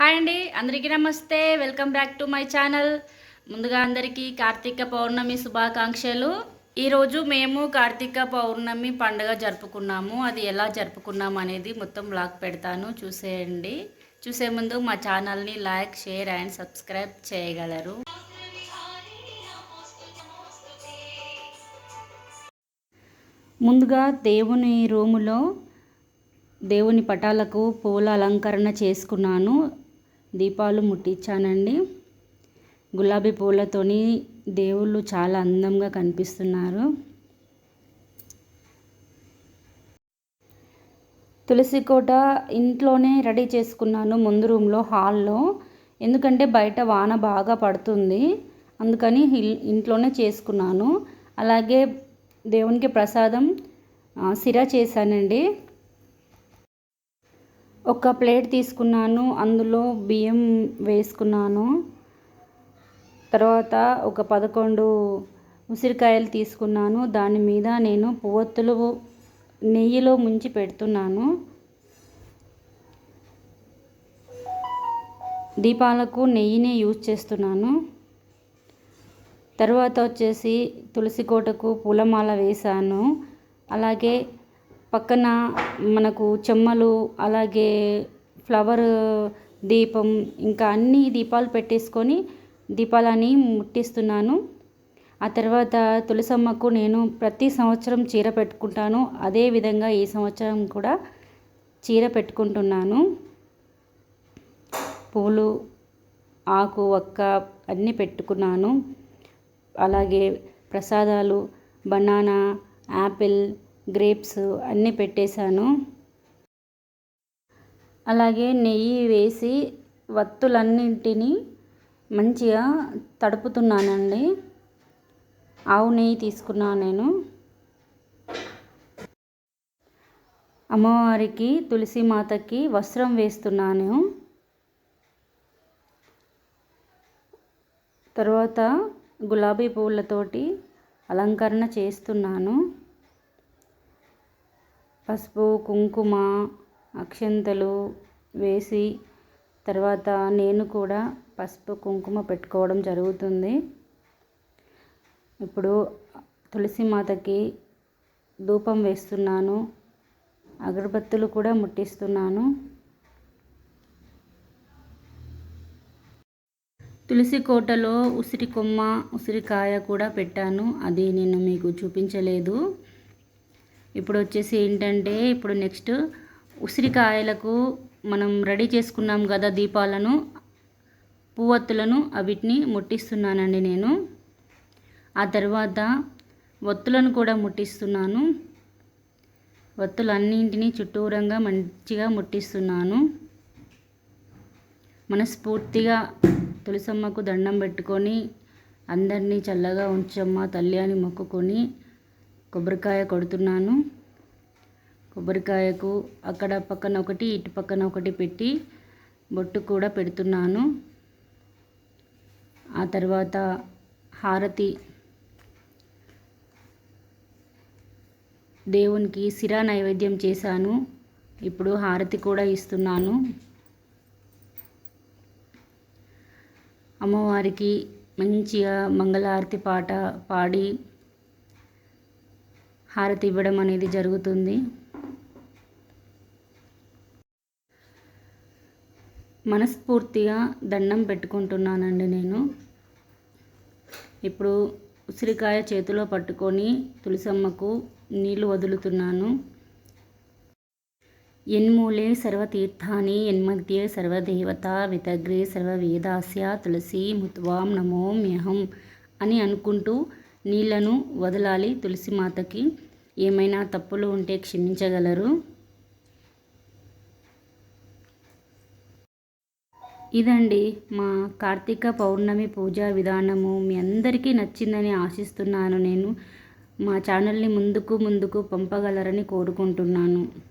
Hi అండి అందరికీ నమస్తే. Welcome back to my channel. ముందుగా అందరికీ కార్తీక పౌర్ణమి శుభాకాంక్షలు. ఈరోజు మేము కార్తీక పౌర్ణమి పండుగ జరుపుకున్నాము. అది ఎలా జరుపుకున్నాము అనేది మొత్తం బ్లాగ్ పెడతాను. చూసేయండి. చూసే ముందు మా ఛానల్ని లైక్ షేర్ అండ్ సబ్స్క్రైబ్ చేయగలరు. ముందుగా దేవుని రూములో దేవుని పటాలకు పూల అలంకరణ చేసుకున్నాను. దీపాలు ముట్టించానండి. గులాబీ పూలతోని దేవుళ్ళు చాలా అందంగా కనిపిస్తున్నారు. తులసి కోట ఇంట్లోనే రెడీ చేసుకున్నాను ముందు రూమ్లో హాల్లో. ఎందుకంటే బయట వాన బాగా పడుతుంది. అందుకని ఇంట్లోనే చేసుకున్నాను. అలాగే దేవునికి ప్రసాదం సిర చేశానండి. ఒక ప్లేట్ తీసుకున్నాను అందులో బియ్యం వేసుకున్నాను. తర్వాత ఒక పదకొండు ఉసిరికాయలు తీసుకున్నాను. దాని మీద నేను పువ్వొత్తులు నెయ్యిలో ముంచి పెడుతున్నాను. దీపాలకు నెయ్యినే యూజ్ చేస్తున్నాను. తర్వాత వచ్చేసి తులసి కోటకు పూలమాల వేశాను. అలాగే పక్కన మనకు చెమ్మలు అలాగే ఫ్లవర్ దీపం ఇంకా అన్ని దీపాలు పెట్టేసుకొని దీపాలని ముట్టిస్తున్నాను. ఆ తర్వాత తులసమ్మకు నేను ప్రతి సంవత్సరం చీర పెట్టుకుంటాను. అదేవిధంగా ఈ సంవత్సరం కూడా చీర పెట్టుకుంటున్నాను. పూలు ఆకు ఒక్క అన్నీ పెట్టుకున్నాను. అలాగే ప్రసాదాలు బనానా యాపిల్ గ్రేప్స్ అన్నీ పెట్టేశాను. అలాగే నెయ్యి వేసి వత్తులన్నింటినీ మంచిగా తడుపుతున్నానండి. ఆవు నెయ్యి తీసుకున్నాను నేను. అమ్మవారికి తులసి మాతకి వస్త్రం వేస్తున్నాను. తర్వాత గులాబీ పువ్వులతోటి అలంకరణ చేస్తున్నాను. పసుపు కుంకుమ అక్షంతలు వేసి తర్వాత నేను కూడా పసుపు కుంకుమ పెట్టుకోవడం జరుగుతుంది. ఇప్పుడు తులసి మాతకి ధూపం వేస్తున్నాను. అగరబత్తులు కూడా ముట్టిస్తున్నాను. తులసి కోటలో ఉసిరి కొమ్మ ఉసిరికాయ కూడా పెట్టాను. అది నేను మీకు చూపించలేదు. ఇప్పుడు వచ్చేసి ఏంటంటే ఇప్పుడు నెక్స్ట్ ఉసిరికాయలకు మనం రెడీ చేసుకున్నాం కదా దీపాలను పువ్వొత్తులను అవిటిని ముట్టిస్తున్నానండి నేను. ఆ తర్వాత ఒత్తులను కూడా ముట్టిస్తున్నాను. ఒత్తులు అన్నింటినీ చుట్టూరంగా మంచిగా ముట్టిస్తున్నాను. మనస్ఫూర్తిగా తులసమ్మకు దండం పెట్టుకొని అందరినీ చల్లగా ఉంచమ్మ తల్లి అని మొక్కుకొని కొబ్బరికాయ కొడుతున్నాను. కొబ్బరికాయకు అక్కడ పక్కన ఒకటి ఇటు పక్కన ఒకటి పెట్టి బొట్టు కూడా పెడుతున్నాను. ఆ తర్వాత హారతి. దేవునికి సిరా నైవేద్యం చేశాను. ఇప్పుడు హారతి కూడా ఇస్తున్నాను. అమ్మవారికి మంచిగా మంగళారతి పాట పాడి హారతి ఇవ్వడం అనేది జరుగుతుంది. మనస్ఫూర్తిగా దండం పెట్టుకుంటున్నానండి నేను. ఇప్పుడు ఉసిరికాయ చేతిలో పట్టుకొని తులసమ్మకు నీళ్ళు వదులుతున్నాను. ఎన్మూలే సర్వతీర్థాని ఎన్మధ్యే సర్వదేవత వితగ్రే సర్వవేదాస్య తులసి ముత్వాం నమోమ్యహం అని అనుకుంటూ నీళ్ళను వదలాలి తులసి మాతకి ఏమైనా తప్పులు ఉంటే క్షమించగలరు? ఇదండి మా కార్తీక పౌర్ణమి పూజా విధానము. మీ అందరికీ నచ్చిందని ఆశిస్తున్నాను. నేను మా ఛానల్ని ముందుకు ముందుకు పంపగలరని కోరుకుంటున్నాను.